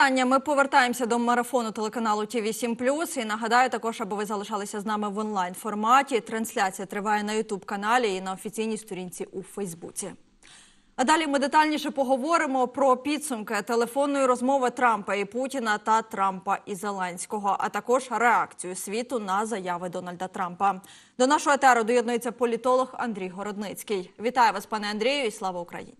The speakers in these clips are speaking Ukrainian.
Аня, Ми повертаємося до марафону телеканалу ТІВІ 7 І нагадаю також, аби ви залишалися з нами в онлайн форматі. Трансляція триває на Ютуб каналі і на офіційній сторінці у Фейсбуці. А далі ми детальніше поговоримо про підсумки телефонної розмови Трампа і Путіна та Трампа і Зеленського, а також реакцію світу на заяви Дональда Трампа. До нашого етеру доєднується політолог Андрій Городницький. Вітаю вас, пане Андрію, і слава Україні.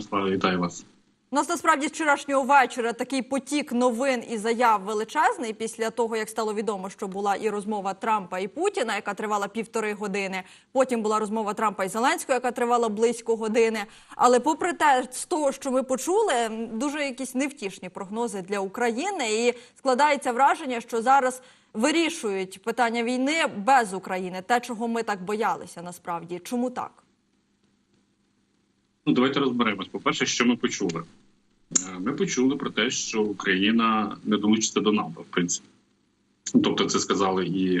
Слава, вітаю вас. У нас насправді вчорашнього вечора такий потік новин і заяв величезний після того, як стало відомо, що була і розмова Трампа і Путіна, яка тривала півтори години. Потім була розмова Трампа і Зеленського, яка тривала близько години. Але, попри те, з того, що ми почули, дуже якісь невтішні прогнози для України, і складається враження, що зараз вирішують питання війни без України, те, чого ми так боялися, насправді. Чому так? Ну, давайте розберемось. По перше, що ми почули. Ми почули про те, що Україна не долучиться до НАТО, в принципі. Тобто, це сказали і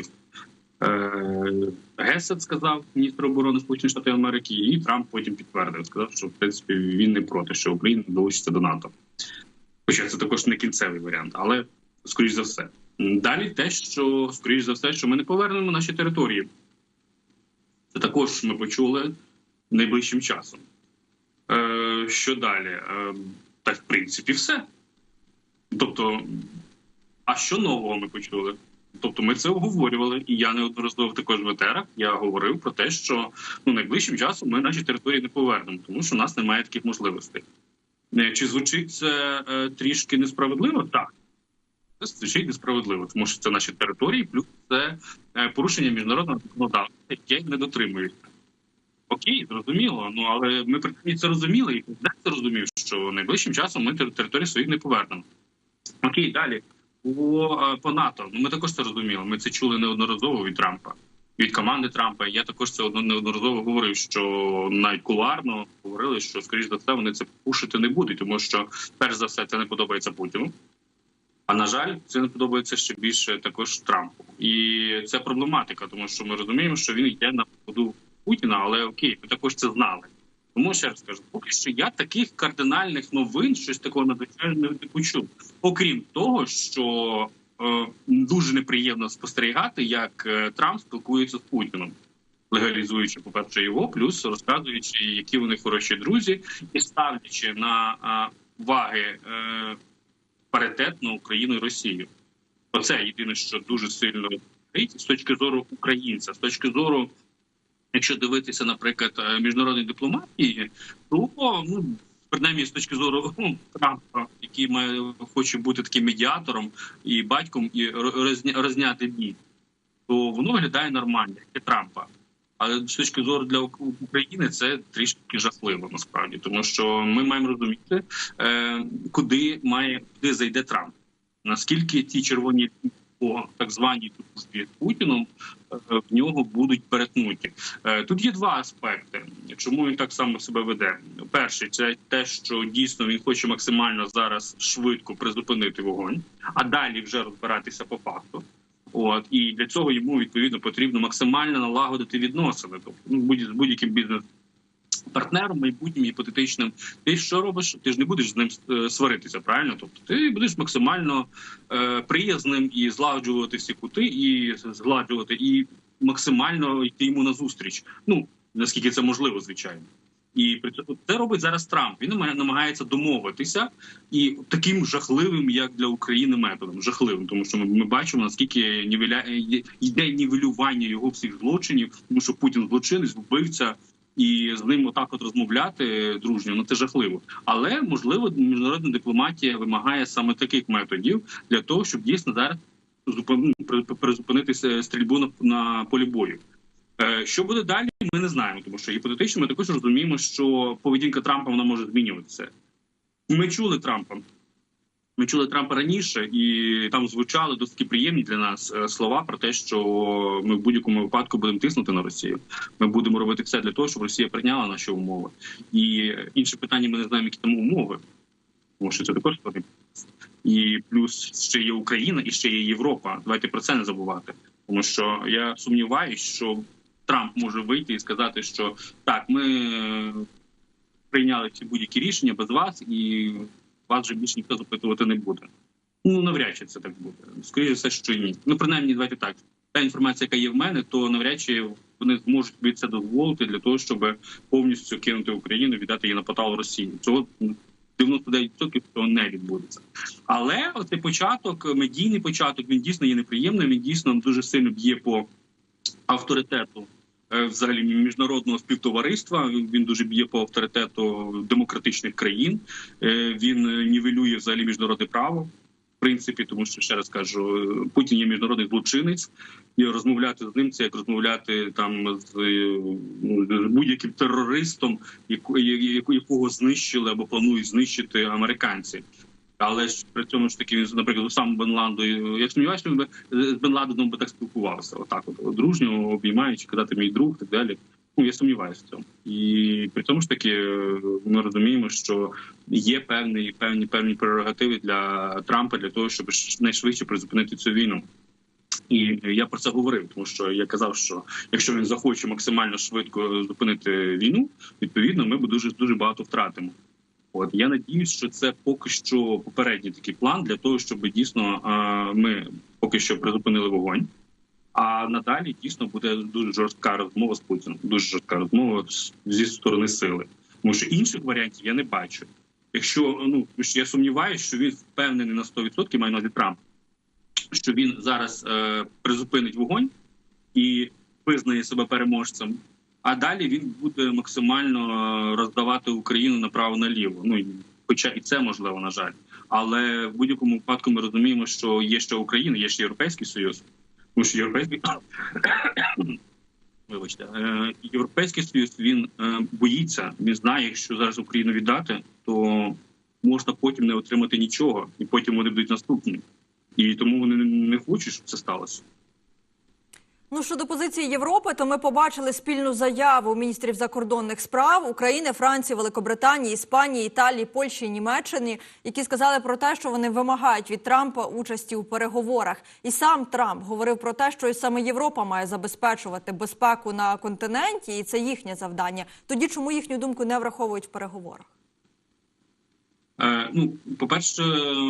е, Гесет сказав, міністр оборони Сполучених Штатів Америки, і Трамп потім підтвердив, сказав, що в принципі він не проти, що Україна долучиться до НАТО. Хоча це також не кінцевий варіант, але скоріш за все. Далі те, що скоріш за все, що ми не повернемо наші території. Це також ми почули найближчим часом. Е, Що далі? Та в принципі все. Тобто, а що нового ми почули? Тобто, ми це обговорювали, і я неодноразово також в етерах я говорив про те, що ну найближчим часом ми наші території не повернемо, тому що у нас немає таких можливостей. Е, Чи звучить це е, трішки несправедливо? Так. Це звучить несправедливо, тому що це наші території, плюс це е, порушення міжнародного законодавства, яке не дотримується. Окей, зрозуміло. Ну але ми принаймні це розуміли, і президент це розумів, що найближчим часом ми території своїх не повернемо. Окей, далі по, по НАТО. Ну ми також це розуміли. Ми це чули неодноразово від Трампа, від команди Трампа. Я також це неодноразово говорив, що навіть говорили, що скоріш за все вони це пушити не будуть, тому що перш за все це не подобається Путіну. А на жаль, це не подобається ще більше також Трампу, і це проблематика, тому що ми розуміємо, що він йде на ходу Путіна, але окей, ми також це знали. Тому ще раз кажу, поки що я таких кардинальних новин, щось такого надзвичайного не почув. Окрім того, що е, дуже неприємно спостерігати, як е, Трамп спілкується з Путіном, легалізуючи, по перше, його, плюс розказуючи, які вони хороші друзі, і ставлячи на е, ваги е, паритетно Україну і Росію. Оце єдине, що дуже сильно з точки зору українця, з точки зору. Якщо дивитися, наприклад, міжнародної дипломатії, то ну принаймні з точки зору ну, Трампа, який має хоче бути таким медіатором і батьком, і розня, розняти бій, то воно виглядає нормально, як і Трампа. Але з точки зору для України це трішки жахливо насправді, тому що ми маємо розуміти, е, куди має куди зайде Трамп. Наскільки ті червоні по так званій дружбі з Путіном в нього будуть перетнуті. Тут є два аспекти, чому він так само себе веде. Перший це те, що дійсно він хоче максимально зараз швидко призупинити вогонь, а далі вже розбиратися по факту. От і для цього йому відповідно потрібно максимально налагодити відносини. Тобто ну, з будь-яким бізнес. Партнером майбутнім гіпотетичним, ти що робиш? Ти ж не будеш з ним сваритися, правильно? Тобто ти будеш максимально е, приязним і злагоджувати всі кути, і згладжувати, і максимально йти йому на зустріч. Ну наскільки це можливо, звичайно. І це робить зараз Трамп. Він намагається домовитися і таким жахливим, як для України, методом жахливим, тому що ми, ми бачимо наскільки нівеля йде нівелювання його всіх злочинів, тому що Путін злочинець, вбивця і з ним отак от розмовляти дружньо, ну це жахливо. Але можливо, міжнародна дипломатія вимагає саме таких методів для того, щоб дійсно зараз зупин... призупинити стрільбу на, на полі бою. Е, що буде далі, ми не знаємо, тому що гіпотетично ми також розуміємо, що поведінка Трампа вона може змінюватися. Ми чули Трампа. Ми чули Трампа раніше, і там звучали досить приємні для нас слова про те, що ми в будь-якому випадку будемо тиснути на Росію. Ми будемо робити все для того, щоб Росія прийняла наші умови. І інше питання: ми не знаємо, які там умови, тому що це також. І плюс ще є Україна і ще є Європа. Давайте про це не забувати, тому що я сумніваюся, що Трамп може вийти і сказати, що так, ми прийняли ці будь-які рішення без вас і вас вже більше ніхто запитувати не буде. Ну навряд чи це так буде. Скоріше все, що ні. Ну принаймні, давайте так. Та інформація, яка є в мене, то навряд чи вони зможуть собі це дозволити для того, щоб повністю кинути Україну, віддати її на потал Росії. Цього ну, 99% цього не відбудеться. Але оцей початок, медійний початок, він дійсно є неприємним. Він дійсно дуже сильно б'є по авторитету взагалі міжнародного співтовариства. Він дуже б'є по авторитету демократичних країн. Е, Він е, нівелює взагалі міжнародне право. В принципі, тому що ще раз кажу, е, Путін є міжнародний злочинець, і розмовляти з ним це як розмовляти там з, е, ну, будь-яким терористом, якого знищили або планують знищити американці. Але ж при цьому ж таки він, наприклад, сам Бен Ладу, я сумніваюся, він би з Бен Ладеном би так спілкувався. Отак, от дружньо обіймаючи, казати мій друг, так далі. Ну я сумніваюся в цьому. І при цьому ж таки е, ми розуміємо, що є певні певні певні прерогативи для Трампа для того, щоб найшвидше призупинити цю війну. І я про це говорив, тому що я казав, що якщо він захоче максимально швидко зупинити війну, відповідно, ми б дуже дуже багато втратимо. От я надіюсь, що це поки що попередній такий план для того, щоб дійсно е, ми поки що призупинили вогонь. А надалі дійсно буде дуже жорстка розмова з Путіним. Дуже жорстка розмова зі сторони сили. Тому що інших варіантів я не бачу. Якщо ну я сумніваюся, що він впевнений на 100%, маю на увазі Трамп, що він зараз е, призупинить вогонь і визнає себе переможцем. А далі він буде максимально е, роздавати Україну направо наліво. Ну хоча і це можливо, на жаль. Але в будь-якому випадку ми розуміємо, що є ще Україна, є ще Європейський Союз. Тому що європейський вибачте, е, європейський союз він е, боїться. Він знає, що зараз Україну віддати, то можна потім не отримати нічого, і потім вони будуть наступні. І тому вони не хочуть, щоб це сталося. Ну щодо позиції Європи, то ми побачили спільну заяву міністрів закордонних справ України, Франції, Великобританії, Іспанії, Італії, Польщі, Німеччини, які сказали про те, що вони вимагають від Трампа участі у переговорах. І сам Трамп говорив про те, що і саме Європа має забезпечувати безпеку на континенті, і це їхнє завдання. Тоді чому їхню думку не враховують в переговорах? Е, ну, по-перше,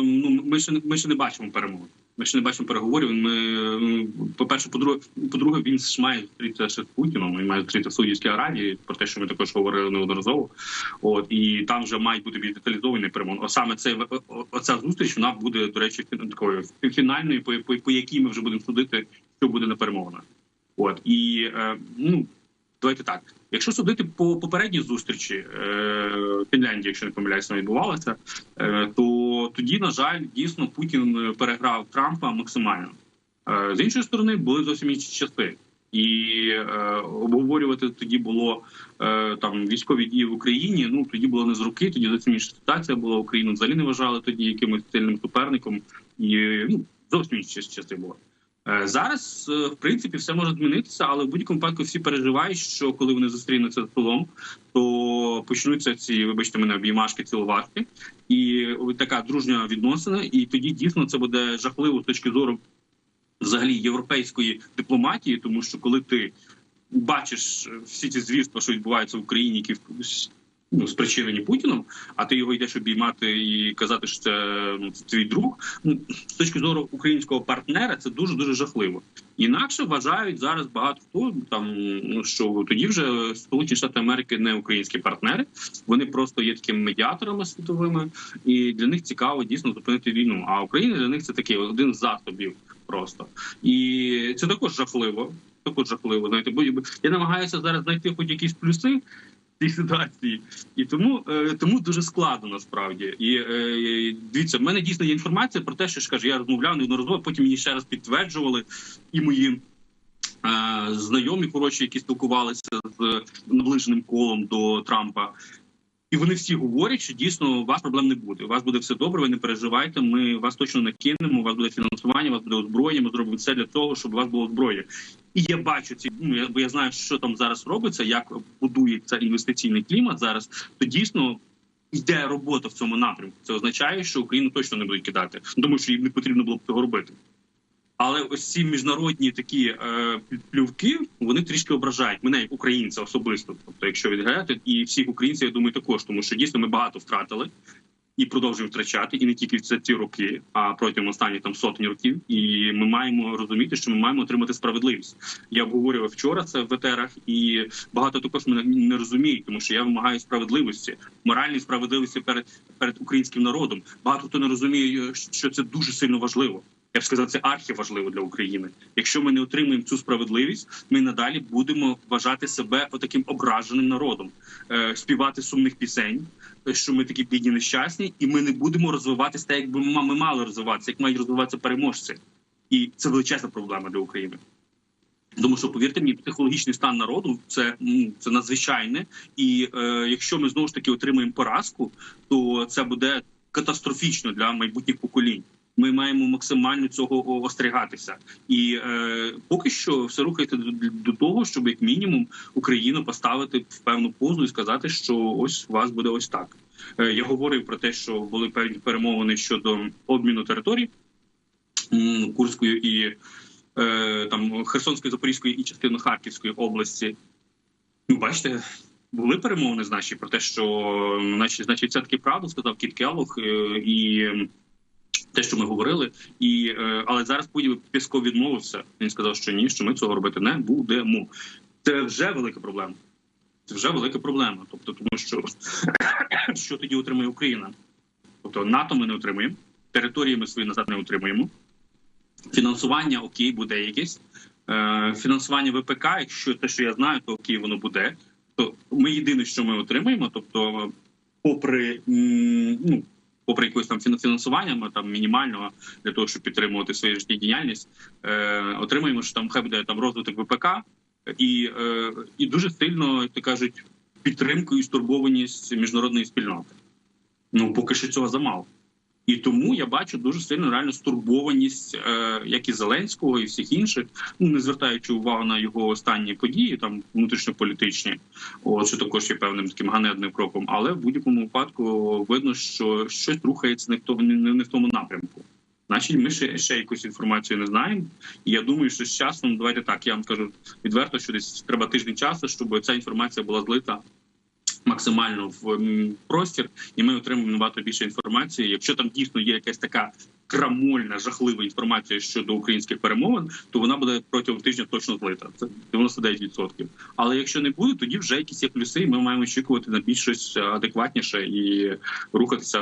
ну ми ще ми ще не бачимо перемоги. Ми ще не бачимо переговорів. Ми ну, по-перше, по-друге, по-друге, він ж має зустрітися ще з Путіном. Він має зустрітися в Саудівській Аравії, про те, що ми також говорили неодноразово. От і там вже мають бути більш деталізовані перемоги. О, саме це оця зустріч вона буде, до речі, такою фінальною, по, по, по якій ми вже будемо судити, що буде на перемовинах. От і е, ну давайте так. Якщо судити по попередній зустрічі е, Фінляндії, якщо не помиляюся, відбувалася, е, то тоді, на жаль, дійсно Путін переграв Трампа максимально. Е, з іншої сторони, були зовсім інші часи. І е, обговорювати тоді було е, там військові дії в Україні. Ну тоді було не з руки. Тоді зовсім інша ситуація була. Україну взагалі не вважали тоді якимось сильним суперником, і ну зовсім інші часи були. Е, Зараз, е, в принципі, все може змінитися, але в будь-якому випадку всі переживають, що коли вони зустрінуться з столом, то почнуться ці, вибачте мене, обіймашки, цілувашки, і така дружня відносина. І тоді дійсно це буде жахливо з точки зору взагалі європейської дипломатії, тому що коли ти бачиш е, всі ці звірства, що відбуваються в Україні, які ну, спричинені Путіном, а ти його йдеш обіймати і казати, що це ну твій друг. Ну з точки зору українського партнера, це дуже дуже жахливо. Інакше вважають зараз багато хто там, ну що тоді вже Сполучені Штати Америки не українські партнери. Вони просто є такими медіаторами світовими, і для них цікаво дійсно зупинити війну. А Україна для них це такий один з засобів просто, і це також жахливо. Також жахливо. Знаєте, бо я намагаюся зараз знайти хоч якісь плюси цій ситуації, і тому е, тому дуже складно насправді. І е, дивіться, в мене дійсно є інформація про те, що ж кажу, я розмовляв неодноразово. Потім мені ще раз підтверджували і мої. е, Знайомі коротше, які спілкувалися з наближеним колом до Трампа, і вони всі говорять, що дійсно у вас проблем не буде. У вас буде все добре. Ви не переживайте. Ми вас точно не кинемо. У вас буде фінансування, у вас буде озброєння. Ми зробимо все для того, щоб у вас було зброя. І я бачу ці ну я, бо я знаю, що там зараз робиться, як будується інвестиційний клімат зараз. То дійсно йде робота в цьому напрямку. Це означає, що Україну точно не будуть кидати, тому що їм не потрібно було б цього робити. Але ось ці міжнародні такі е, плювки вони трішки ображають мене як українця особисто. Тобто, якщо відглядати, і всіх українців, я думаю, також, тому що дійсно ми багато втратили. і продовжуємо втрачати, і не тільки це ці роки, а протягом останніх там сотень років. І ми маємо розуміти, що ми маємо отримати справедливість. Я обговорював вчора це в етерах, і багато також мене не розуміють, тому що я вимагаю справедливості, моральної справедливості перед перед українським народом. Багато хто не розуміє, що це дуже сильно важливо. Я б сказав, це архіважливо для України. Якщо ми не отримаємо цю справедливість, ми надалі будемо вважати себе отаким ображеним народом, е, співати сумних пісень, е, що ми такі бідні нещасні, і ми не будемо розвиватися так, якби ми мали розвиватися, як мають розвиватися переможці. І це величезна проблема для України. Тому що повірте мені, психологічний стан народу це це надзвичайне, і е, якщо ми знову ж таки отримаємо поразку, то це буде катастрофічно для майбутніх поколінь. Ми маємо максимально цього остерігатися, і е, поки що все рухається до, до того, щоб як мінімум Україну поставити в певну позу і сказати, що ось у вас буде ось так. Е, я говорив про те, що були певні перемовини щодо обміну територій м, Курською і е, там Херсонської, Запорізької і частину Харківської області. Ну, бачите. Були перемовини значить про те, що значить, значить, це таки правда сказав Кіт Келлог, е, і те, що ми говорили, і е, але зараз Пісков відмовився. Він сказав, що ні, що ми цього робити не будемо. Це вже велика проблема. Це вже велика проблема. Тобто, тому що що тоді отримує Україна? Тобто НАТО ми не отримуємо, території ми свої назад не отримуємо. Фінансування окей, буде якесь. Е, Фінансування ВПК, якщо те, що я знаю, то окей, воно буде. То ми єдине, що ми отримаємо, тобто, попри ну попри якось там фінансування, там мінімального для того, щоб підтримувати свою життєдіяльність, е, отримуємо що там хай буде там розвиток ВПК і е, і дуже сильно як то кажуть підтримку і стурбованість міжнародної спільноти. Ну поки що цього замало. І тому я бачу дуже сильну реальну стурбованість, е, як і Зеленського, і всіх інших, ну не звертаючи увагу на його останні події, там внутрішньополітичні, от що також є певним таким ганебним кроком. Але в будь-якому випадку видно, що щось рухається не в тому, не, не в тому напрямку. Значить, ми ще ще якусь інформацію не знаємо. І я думаю, що з часом давайте так. Я вам скажу відверто, що десь треба тиждень часу, щоб ця інформація була злита максимально в простір, і ми отримаємо набагато більше інформації. Якщо там дійсно є якась така крамольна, жахлива інформація щодо українських перемовин, то вона буде протягом тижня точно злита. Це 99%. Але якщо не буде, тоді вже якісь є плюси. і Ми маємо очікувати на більш щось адекватніше і рухатися.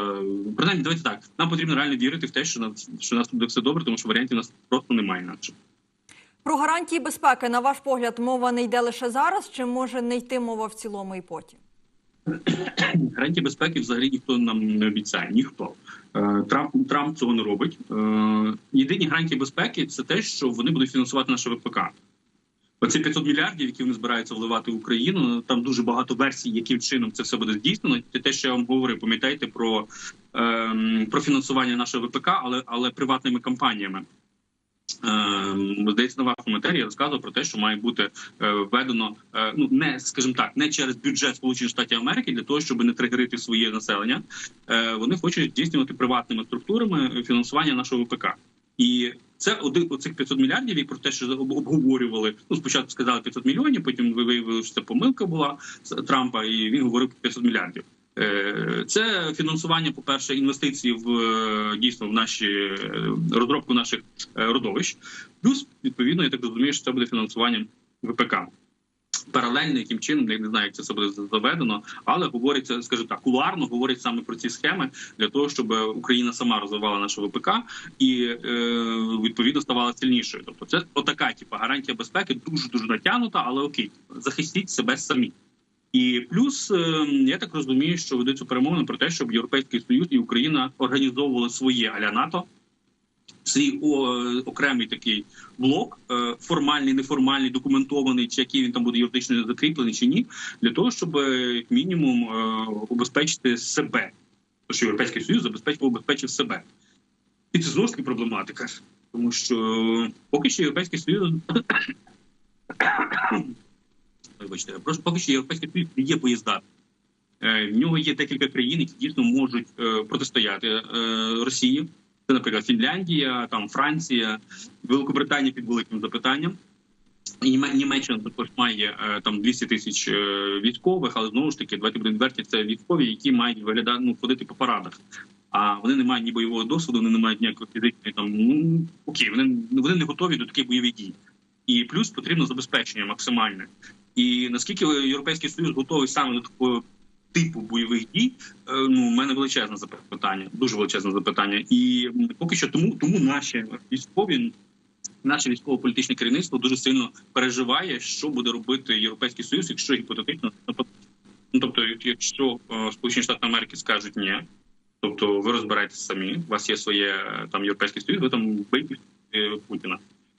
Принаймні, давайте так. Нам потрібно реально вірити в те, що на що нас буде все добре, тому що варіантів нас просто немає інакше. Про гарантії безпеки, на ваш погляд, мова не йде лише зараз, чи може не йти мова в цілому і потім? Гарантії безпеки взагалі ніхто нам не обіцяє. Ніхто Трамп Трамп цього не робить. Єдині гарантії безпеки це те, що вони будуть фінансувати наше ВПК. Оці 500 мільярдів, які вони збираються вливати в Україну. Там дуже багато версій, яким чином це все буде здійснено. Це те, що я вам говорив, пам'ятаєте про ем, про фінансування нашого ВПК, але але приватними компаніями. Ем, здається, на вашому етері я розказував про те, що має бути е, введено ну не скажімо так, не через бюджет Сполучених Штатів Америки для того, щоб не тригерити своє населення. Е, вони хочуть здійснювати приватними структурами фінансування нашого ВПК. І це один оцих 500 мільярдів, і про те, що обговорювали. Ну спочатку сказали 500 мільйонів, потім виявили, що це помилка була Трампа, і він говорив 500 мільярдів. Це фінансування, по перше, інвестицій в дійсно в наші розробку наших родовищ. Плюс відповідно я так розумію, що це буде фінансування ВПК. Паралельно яким чином я не знаю, як це все буде заведено, але говориться, скажімо так, кулуарно говорять саме про ці схеми для того, щоб Україна сама розвивала нашу ВПК і е, відповідно ставала сильнішою. Тобто, це отака типу, гарантія безпеки, дуже дуже натягнута, але окей, захистіть себе самі. І плюс я так розумію, що ведеться перемовини про те, щоб Європейський Союз і Україна організовували своє аля НАТО, свій окремий такий блок, формальний, неформальний, документований, чи який він там буде юридично закріплений чи ні, для того, щоб як мінімум убезпечити себе, тому що європейський союз забезпечив убезпечив себе, і це знову ж таки проблематика, тому що поки що європейський союз. Вибачте, просто поки що європейський союз є поїзда. В нього є декілька країн, які дійсно можуть протистояти Росії. Це, наприклад, Фінляндія, там Франція, Великобританія під великим запитанням. Німеччина також має е, там 200 тисяч е, військових, але знову ж таки, давайте будемо відверті, це військові, які мають виглядати ну ходити по парадах. А вони не мають ні бойового досвіду, вони не мають ніякої фізичної там. Ну окей, вони вони не готові до таких бойових дій. І плюс потрібно забезпечення максимальне. І наскільки Європейський Союз готовий саме до такого типу бойових дій, е, ну у мене величезне запитання, дуже величезне запитання. І поки що тому, тому наші військові наше військово-політичне керівництво дуже сильно переживає, що буде робити Європейський Союз, якщо гіпотетично ну, тобто, якщо е, Сполучені Штати Америки скажуть ні, тобто ви розбираєтесь самі, у вас є своє там європейський союз, ви там бийте Путіна.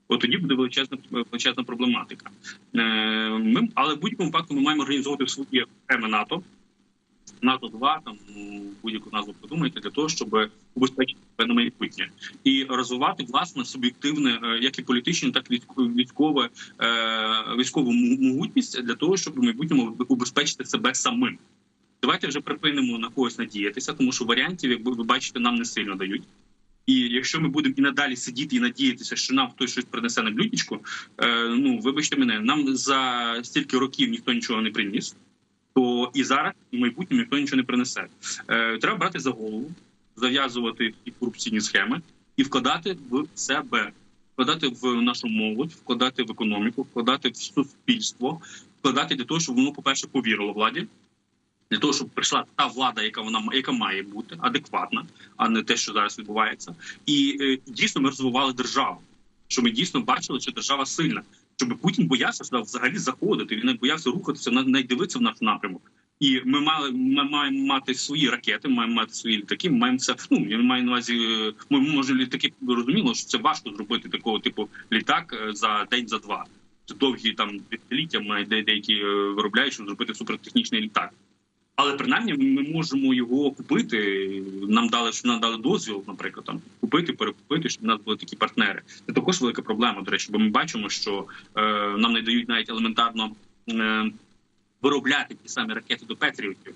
От тоді буде величезна величезна проблематика. Е, Ми але в будь-якому випадку ми маємо організовувати свої теми НАТО. НАТО 2 там будь-яку назву подумайте для того, щоб убезпечити себе на майбутнє і розвивати власне суб'єктивне, е, як і політичне, так і військове е, військову могутність для того, щоб в майбутньому убезпечити себе самим. Давайте вже припинимо на когось надіятися, тому що варіантів, як ви бачите, нам не сильно дають. І якщо ми будемо і надалі сидіти і надіятися, що нам хтось щось принесе на блюдечку, е, ну вибачте мене, нам за стільки років ніхто нічого не приніс, то і зараз, і в майбутньому ніхто нічого не принесе. Е, треба брати за голову, зав'язувати ті корупційні схеми і вкладати в себе, вкладати в нашу молодь, вкладати в економіку, вкладати в суспільство, вкладати для того, щоб воно, по-перше, повірило владі. Для того щоб прийшла та влада, яка вона яка має бути адекватна, а не те, що зараз відбувається, і е, дійсно ми розвивали державу. Що ми дійсно бачили, що держава сильна, щоб Путін боявся сюди взагалі заходити. Він не боявся рухатися, не дивитися в наш напрямок. І ми мали ми маємо мати свої ракети, маємо мати свої літаки. Ми маємо це. Ну я маю на увазі. е, Ми може літаки розуміло, що це важко зробити такого типу літак е, за день за два. Це довгі там десятиліття де- деякі виробляють, щоб зробити супертехнічний літак. Але принаймні ми можемо його купити. Нам дали що нам дали дозвіл, наприклад, там купити, перекупити, щоб в нас були такі партнери. Це також велика проблема. До речі, бо ми бачимо, що е, нам не дають навіть елементарно е, виробляти ті самі ракети до Петріотів.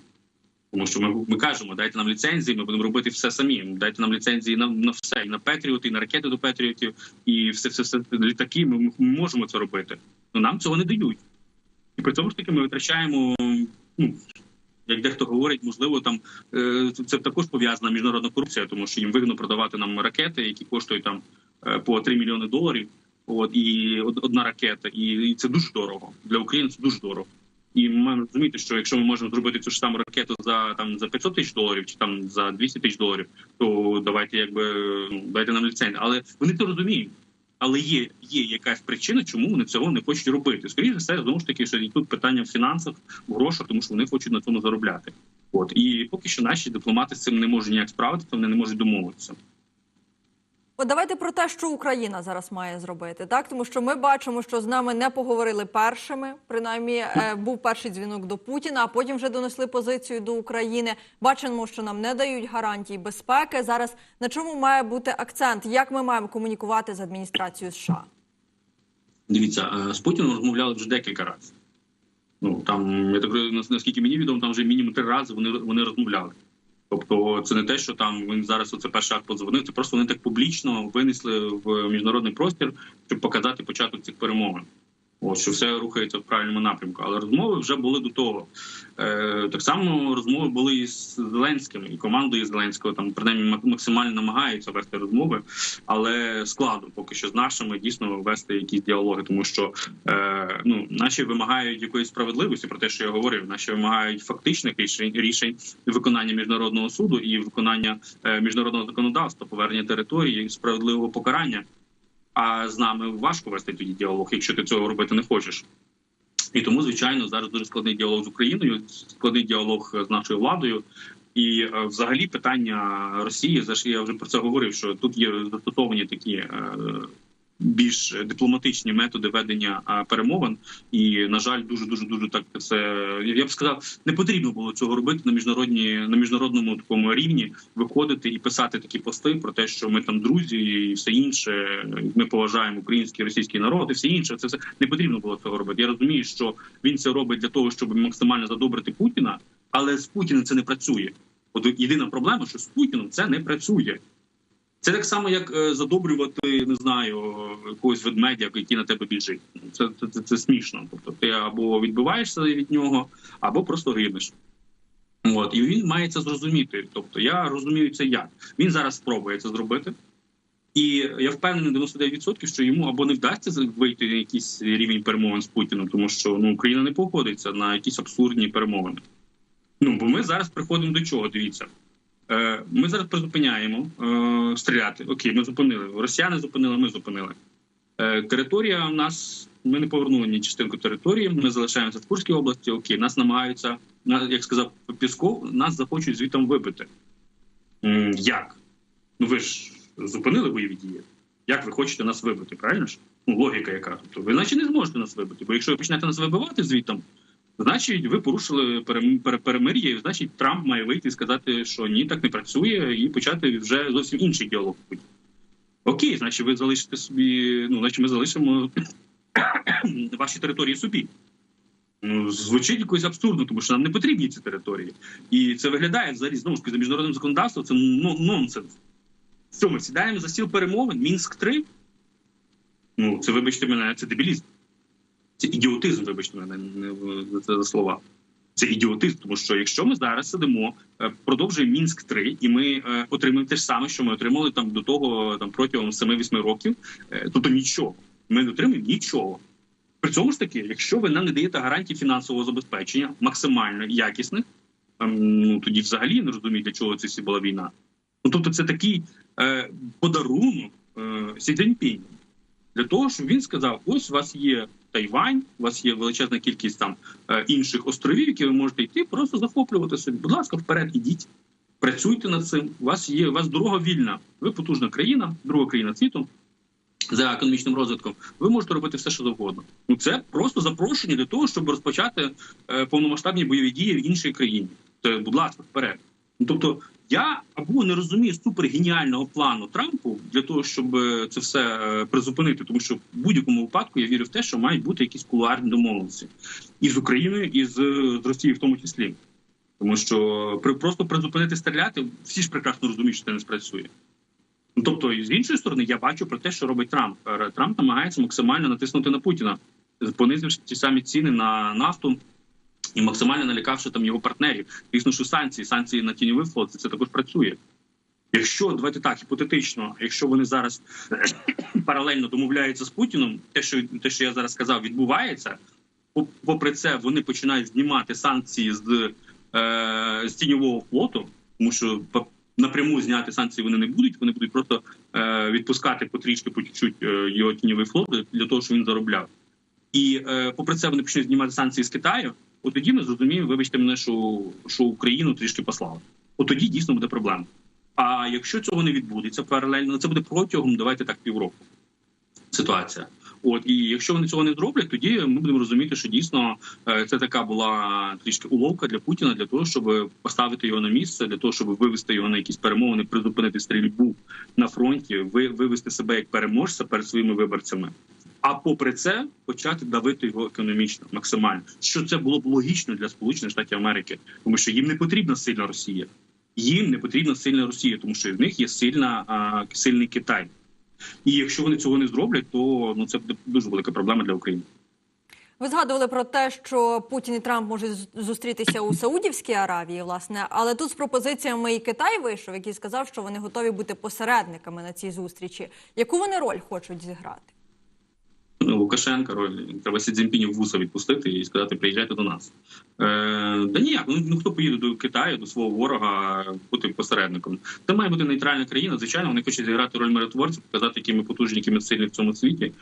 Тому що ми, ми кажемо, дайте нам ліцензії, ми будемо робити все самі. Дайте нам ліцензії на, на все, і на Петріоти, і на ракети до Петріотів, і все, все, все літаки. Ми, ми можемо це робити. але нам цього не дають. І при цьому ж таки ми витрачаємо. Ну, як дехто говорить, можливо, там е, це також пов'язана міжнародна корупція, тому що їм вигідно продавати нам ракети, які коштують там е, по 3 мільйони доларів. От і одна ракета, і, це дуже дорого для України. Це дуже дорого. І ми маємо розуміти, що якщо ми можемо зробити цю ж саму ракету за там за 500 тисяч доларів чи там за 200 тисяч доларів, то давайте якби ну, дайте нам ліцензію. Але вони це розуміють. Але є, є якась причина, чому вони цього не хочуть робити. Скоріше за все, знову ж таки, що і тут питання в фінансах, в грошах, тому що вони хочуть на цьому заробляти. От і поки що наші дипломати з цим не можуть ніяк справитися, вони не можуть домовитися. От давайте про те, що Україна зараз має зробити, так тому що ми бачимо, що з нами не поговорили першими. Принаймні е, був перший дзвінок до Путіна, а потім вже донесли позицію до України. Бачимо, що нам не дають гарантій безпеки. Зараз на чому має бути акцент? Як ми маємо комунікувати з адміністрацією США? Дивіться, е, з Путіним розмовляли вже декілька разів. Ну там я так наскільки мені відомо, там вже мінімум три рази вони вони розмовляли. Тобто, це не те, що там він зараз оце перший акт подзвонив. Це просто вони так публічно винесли в міжнародний простір, щоб показати початок цих перемовин. От, що все рухається в правильному напрямку. Але розмови вже були до того. Е, так само розмови були і з Зеленським, і командою Зеленського там принаймні максимально намагаються вести розмови, але складно поки що з нашими дійсно вести якісь діалоги, тому що е, ну наші вимагають якоїсь справедливості про те, що я говорив. Наші вимагають фактичних рішень рішень виконання міжнародного суду і виконання е, міжнародного законодавства, повернення території, справедливого покарання. А з нами важко вести тоді діалог, якщо ти цього робити не хочеш. І тому, звичайно, зараз дуже складний діалог з Україною, складний діалог з нашою владою. І е, взагалі питання Росії за що я вже про це говорив, що тут є застосовані такі е, більш дипломатичні методи ведення перемовин. І на жаль, дуже дуже дуже так це я б сказав, не потрібно було цього робити на міжнародні на міжнародному такому рівні. Виходити і писати такі пости про те, що ми там друзі, і все інше. Ми поважаємо український російський народ, і все інше. Це все не потрібно було цього робити. Я розумію, що він це робить для того, щоб максимально задобрити Путіна, але з Путіним це не працює. От єдина проблема, що з Путіним це не працює. Це так само, як е, задобрювати, не знаю, якогось ведмедя, який на тебе біжить. Це, це, це, це смішно. Тобто ти або відбиваєшся від нього, або просто гинеш. От, і він має це зрозуміти. Тобто, я розумію це як. Він зараз спробує це зробити. І я впевнений на 99%, що йому або не вдасться вийти на якийсь рівень перемовин з Путіним, тому що ну Україна не погодиться на якісь абсурдні перемовини. Ну бо ми зараз приходимо до чого? Дивіться, ми зараз призупиняємо е, стріляти. Окей, ми зупинили. Росіяни зупинили, ми зупинили. Е, територія в нас. Ми не повернули ні частинку території. Ми залишаємося в Курській області. Окей, нас намагаються, як сказав Пісков, нас захочуть звітом вибити. Як? Ну ви ж зупинили бойові дії. Як ви хочете нас вибити? Правильно ж? Ну, логіка яка. Тобто ви наче не зможете нас вибити. Бо якщо ви почнете нас вибивати звітом, значить ви порушили перемир'я, і значить Трамп має вийти і сказати, що ні, так не працює, і почати вже зовсім інший діалог. Окей, значить, ви залишите собі. Ну, значить, ми залишимо ваші території собі. Ну, звучить якось абсурдно, тому що нам не потрібні ці території. І це виглядає взагалі знову ж таки за міжнародним законодавством. Це нонсенс. Що ми сідаємо за стіл перемовин? Мінськ 3 Ну, це вибачте мене, це дебілізм. Це ідіотизм, вибачте мене, не це за слова. Це ідіотизм, тому що якщо ми зараз сидимо, е, продовжуємо мінськ 3 і ми е, отримуємо те ж саме, що ми отримали там до того там протягом 7-8 років, е, то, то нічого. Ми не отримуємо нічого. При цьому ж таки, якщо ви нам не даєте гарантії фінансового забезпечення, максимально якісних, ну тоді взагалі не розумію, для чого це всі була війна. Ну тобто, це такий е, подарунок е, Сі Цзіньпіню для того, щоб він сказав: ось у вас є Тайвань, у вас є величезна кількість там е, інших островів, які ви можете йти, просто захоплювати собі. Будь ласка, вперед ідіть, працюйте над цим. У вас є у вас дорога вільна. Ви потужна країна, друга країна світу. За економічним розвитком ви можете робити все, що завгодно. Ну це просто запрошення для того, щоб розпочати е, повномасштабні бойові дії в іншій країні. То, будь ласка, вперед. Ну тобто, я або не розумію супергеніального плану Трампу для того, щоб е, це все е, призупинити, тому що в будь-якому випадку я вірю в те, що мають бути якісь кулуарні домовленості і з Україною, і з, з Росією, в тому числі. Тому що при просто призупинити стріляти, всі ж прекрасно розуміють, що це не спрацює. Ну, тобто, з іншої сторони, я бачу про те, що робить Трамп. Е, Трамп намагається максимально натиснути на Путіна, понизивши ті самі ціни на нафту і максимально налякавши там його партнерів. Звісно, що санкції, санкції на тіньовий флот, це також працює. Якщо давайте так гіпотетично, якщо вони зараз паралельно домовляються з Путіном, те, що те, що я зараз сказав, відбувається. Попри це, вони починають знімати санкції з, е, з тіньового флоту, тому що напряму зняти санкції вони не будуть. Вони будуть просто е, відпускати потрішки по чуть-чуть е, його тіньовий флот для того, щоб він заробляв. І е, попри це вони почнуть знімати санкції з Китаю. От тоді ми зрозуміємо, вибачте мене, що, що Україну трішки послали. От тоді дійсно буде проблема. А якщо цього не відбудеться паралельно, це буде протягом, давайте так, півроку. Ситуація. От і якщо вони цього не зроблять, тоді ми будемо розуміти, що дійсно е, це така була трішки уловка для Путіна для того, щоб поставити його на місце, для того, щоб вивести його на якісь перемовини, призупинити стрільбу на фронті, ви- вивести себе як переможця перед своїми виборцями. А попри це почати давити його економічно максимально. Що це було б логічно для Сполучених Штатів Америки, тому що їм не потрібна сильна Росія. Їм не потрібна сильна Росія, тому що в них є сильна а, сильний Китай. І якщо вони цього не зроблять, то ну це буде дуже велика проблема для України. Ви згадували про те, що Путін і Трамп можуть зустрітися у Саудівській Аравії, власне, але тут з пропозиціями і Китай вийшов, який сказав, що вони готові бути посередниками на цій зустрічі. Яку вони роль хочуть зіграти? Ну, Лукашенка треба Сі Цзіньпінів вуса відпустити і сказати, приїжджайте до нас. Е, да ніяк, ну, ну хто поїде до Китаю, до свого ворога, бути посередником. Це має бути нейтральна країна. Звичайно, вони хочуть зіграти роль миротворців, показати, які ми потужні, які ми сильні в цьому світі,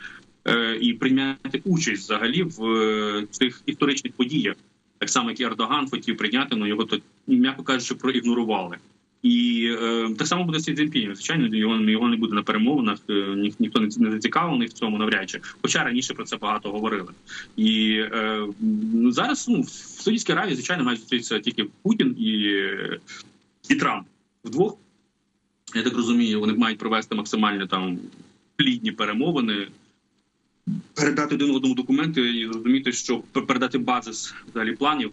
е, і прийняти участь взагалі в е, цих історичних подіях. Так само, як і Ердоган хотів прийняти, але його то м'яко кажучи, проігнорували. І е, так само буде з Цзіньпінем. Звичайно, його, його не буде на перемовинах. е, Ні, ніхто не, не зацікавлений в цьому навряд чи. Хоча раніше про це багато говорили. І е, зараз ну, в Саудівській Аравії, звичайно, мають зустрітися тільки Путін і, і Трамп. Вдвох, я так розумію, вони мають провести максимально там плідні перемовини. Передати один одному документи і зрозуміти, що передати базис взагалі планів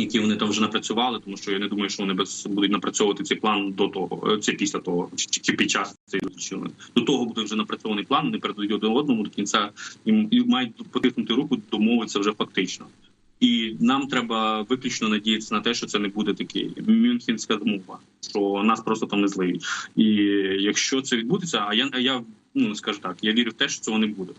які вони там вже напрацювали, тому що я не думаю, що вони без будуть напрацьовувати цей план до того, е, це після того, чи, чи під час цієї зустрічі. До того буде вже напрацьований план. Вони передають один одному до кінця і, мають потиснути руку, домовитися вже фактично. І нам треба виключно надіятися на те, що це не буде такий мюнхенська змова, що нас просто там не зливють. І якщо це відбудеться, а я а я ну скажу так, я вірю в те, що цього не буде.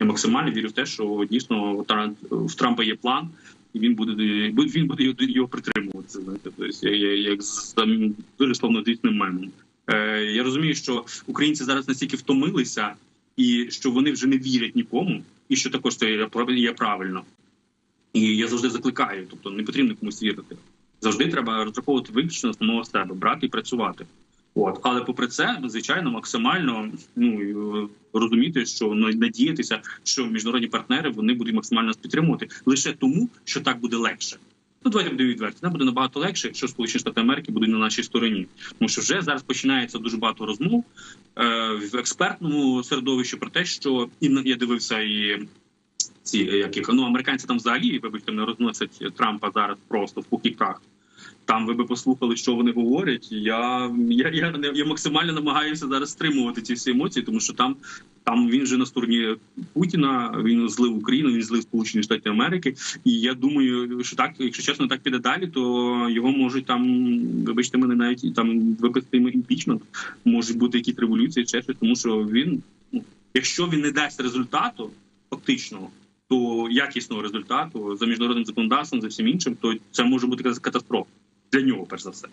Я максимально вірю в те, що дійсно в Трампа є план, і він буде він буде його- притримуватися. Знаєте, тобто як з там, дуже славнозвісним мемом. Е, я розумію, що українці зараз настільки втомилися, і що вони вже не вірять нікому, і що також це є правильно. І я завжди закликаю, тобто не потрібно комусь вірити. Завжди треба розраховувати виключно самого себе, брати і працювати. От, але попри це, звичайно, максимально ну е, розуміти, що ну, надіятися, що міжнародні партнери вони будуть максимально нас підтримувати лише тому, що так буде легше. Ну, давайте будемо відверті. Нам буде набагато легше, якщо Сполучені Штати Америки будуть на нашій стороні, тому що вже зараз починається дуже багато розмов е, в експертному середовищі про те, що і я дивився і ці яких ну американці там взагалі, вибачте, не розносять Трампа зараз просто в пухіках. Там ви би послухали, що вони говорять. Я, я, я, я максимально намагаюся зараз стримувати ці всі емоції, тому що там, там він вже на стороні Путіна. Він злив Україну, він злив Сполучені Штати Америки. І я думаю, що так, якщо чесно, так піде далі, то його можуть там, вибачте, мене навіть там виписати імпічмент, можуть бути якісь революції, чи щось, тому що він, ну, якщо він не дасть результату фактичного. То якісного результату за міжнародним законодавством, за всім іншим, то це може бути катастрофа для нього, перш за все.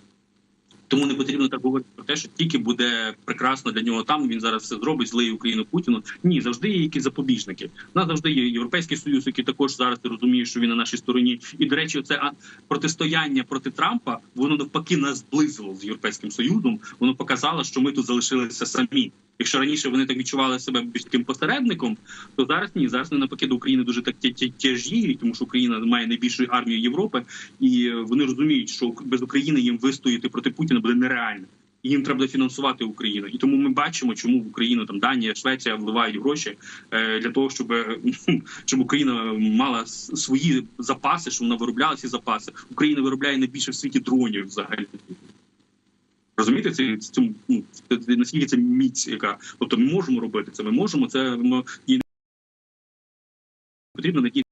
Тому не потрібно так говорити про те, що тільки буде прекрасно для нього там. Він зараз все зробить, злиє Україну Путіну. Ні, завжди є якісь запобіжники. У нас завжди є європейський союз, який також зараз розуміє, що він на нашій стороні. І до речі, це протистояння проти Трампа воно навпаки нас зблизило з європейським союзом. Воно показало, що ми тут залишилися самі. Якщо раніше вони так відчували себе більш таким посередником, то зараз ні. Зараз вони навпаки до України дуже так тя- тя- тому що Україна має найбільшу армію Європи, і е, вони розуміють, що без України їм вистояти проти Путіна буде нереально. І їм треба фінансувати Україну, і тому ми бачимо, чому в Україну там Данія, Швеція вливають гроші е, для того, щоб, е, щоб Україна мала свої запаси, щоб вона виробляла ці запаси. Україна виробляє найбільше в світі дронів взагалі. Розумієте, це, це, ну, наскільки це міць, яка тобто ми можемо робити це. Ми можемо це ми, і потрібно надіятися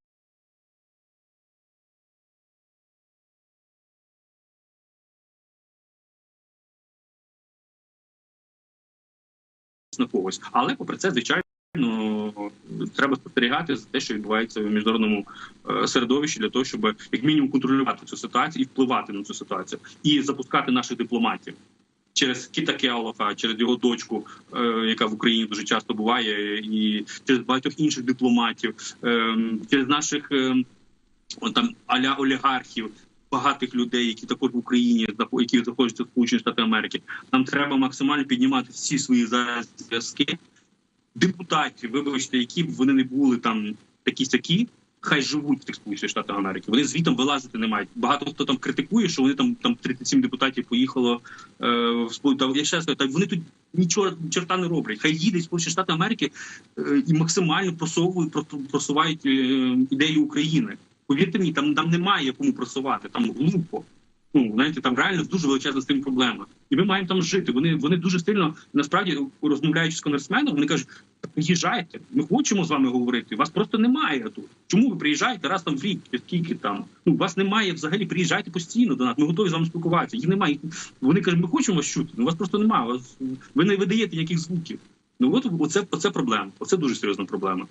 на когось. Але попри це, звичайно. Треба спостерігати за те, що відбувається в міжнародному е, середовищі, для того, щоб як мінімум контролювати цю ситуацію і впливати на цю ситуацію, і запускати наших дипломатів через Кіта Келлофа, через його дочку, е, яка в Україні дуже часто буває, і через багатьох інших дипломатів, е, через наших е, от там аля олігархів. Багатих людей, які також в Україні які знаходяться в Сполучених Штатах Америки, нам треба максимально піднімати всі свої зараз зв'язки депутатів, вибачте, які б вони не були там такі сякі. Хай живуть тих сполучених штатах Америки. Вони звітом вилазити не мають. Багато хто там критикує, що вони там там 37 депутатів поїхало е, в Сполучені Я ще скажу, кажу, так вони тут нічого черта не роблять. Хай їде Сполучені Штати Америки е, і максимально просовують просувають е, ідею України. Повірте мені, там там немає кому просувати. Там глупо. Ну знаєте, там реально дуже величезна з тим проблема. І ми маємо там жити. Вони вони дуже сильно насправді розмовляючи з конгресменом, вони кажуть: приїжджайте, ми хочемо з вами говорити. Вас просто немає тут. Чому ви приїжджаєте раз там в рік? Скільки там? Ну вас немає взагалі. Приїжджайте постійно до нас. Ми готові з вами спілкуватися. Їх немає. Вони кажуть, ми хочемо вас чути. Ну вас просто немає. Вас ви не видаєте ніяких звуків. Ну от оце, оце проблема. Оце дуже серйозна проблема.